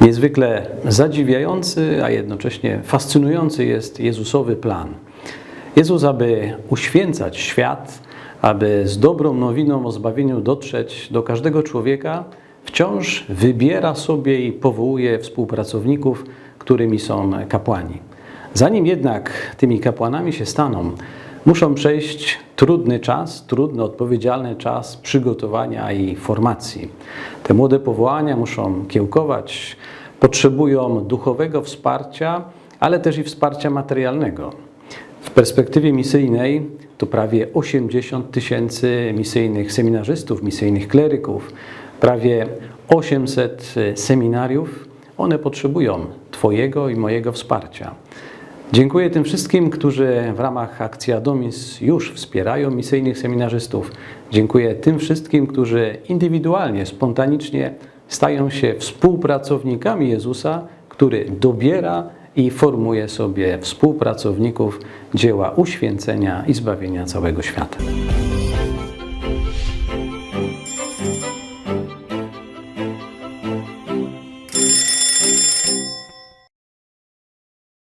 Niezwykle zadziwiający, a jednocześnie fascynujący jest Jezusowy plan. Jezus, aby uświęcać świat, aby z dobrą nowiną o zbawieniu dotrzeć do każdego człowieka, wciąż wybiera sobie i powołuje współpracowników, którymi są kapłani. Zanim jednak tymi kapłanami się staną, muszą przejść trudny czas, trudny, odpowiedzialny czas przygotowania i formacji. Te młode powołania muszą kiełkować, potrzebują duchowego wsparcia, ale też i wsparcia materialnego. W perspektywie misyjnej to prawie 80 tysięcy misyjnych seminarzystów, misyjnych kleryków, prawie 800 seminariów. One potrzebują Twojego i mojego wsparcia. Dziękuję tym wszystkim, którzy w ramach akcji Adomis już wspierają misyjnych seminarzystów. Dziękuję tym wszystkim, którzy indywidualnie, spontanicznie stają się współpracownikami Jezusa, który dobiera i formuje sobie współpracowników dzieła uświęcenia i zbawienia całego świata.